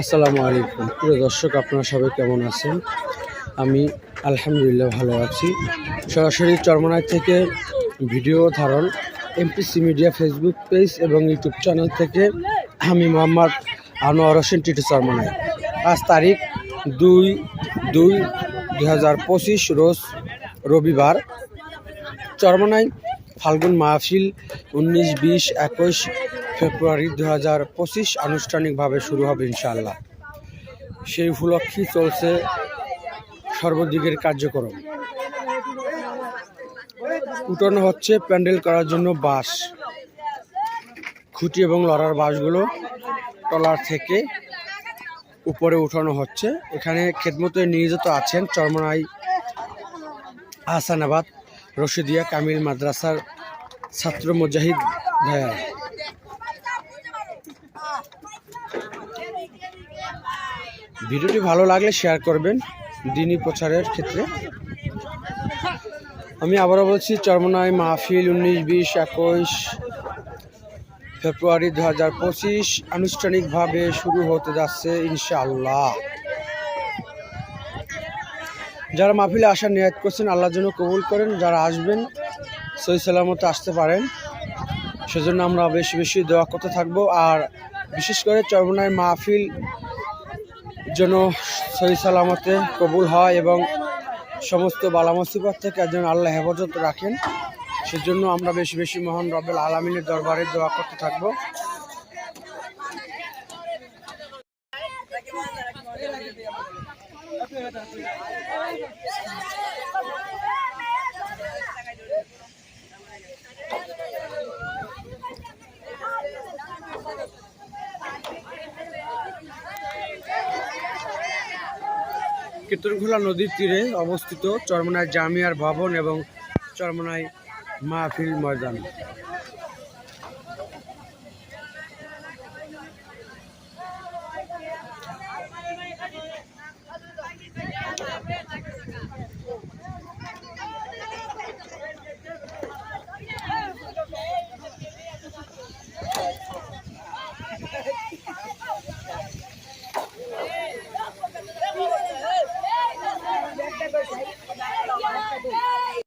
আসসালামু আলাইকুম। প্রিয় দর্শক, আপনারা সবাই কেমন আছেন? আমি আলহামদুলিল্লাহ ভালো আছি। সরাসরি চরমনায় থেকে ভিডিও ধারণ এমপিসি মিডিয়া ফেসবুক পেজ এবং ইউটিউব চ্যানেল থেকে আমি মোহাম্মদ আনোয়ার হোসেন টিটু চরমনায়। আজ তারিখ দুই দুই পঁচিশ, রোজ রবিবার। চরমনাই ফাল্গুন মাহফিল উনিশ, বিশ, একুশ ফেব্রুয়ারি দু হাজার পঁচিশ আনুষ্ঠানিকভাবে শুরু হবে ইনশাআল্লাহ। সেই উপলক্ষেই চলছে সর্বদিকের কার্যক্রম। উঠানো হচ্ছে প্যান্ডেল করার জন্য বাঁশ খুঁটি এবং লড়ার বাঁশগুলো টলার থেকে উপরে উঠানো হচ্ছে। এখানে খেদমতে নিয়োজিত আছেন চরমনাই আহসানাবাদ রশিদিয়া কামিল মাদ্রাসার ছাত্র মুজাহিদ ভাইয়া ভিডিওটি ভালো লাগলে শেয়ার করবেন দিনই প্রচারের ক্ষেত্রে। আমি আবারও বলছি চরমনাই মাহফিল উনিশ, বিশ, একুশ ফেব্রুয়ারি দু হাজার পঁচিশ আনুষ্ঠানিকভাবে শুরু হতে যাচ্ছে ইনশাআল্লাহ। যারা মাহফিলে আসার নিয়াত করছেন আল্লাহর জন্য কবুল করেন। যারা আসবেন সই সালামতে আসতে পারেন। সেজন্য আমরা বেশি বেশি দোয়া করতে থাকব। আর বিশেষ করে চরমনায় মাহফিল যেন সহি সালামতে কবুল হয় এবং সমস্ত বালা মুসিবত থেকে একজন আল্লাহ হেফাজত রাখেন। সেজন্য আমরা বেশি বেশি মহান রবেল আলামিনের দরবারে দোয়া করতে থাকব। কীর্তনখোলা নদীর তীরে অবস্থিত চরমনায় জামিয়ার ভবন এবং চরমনায় মাহফিল ময়দান। Yeah.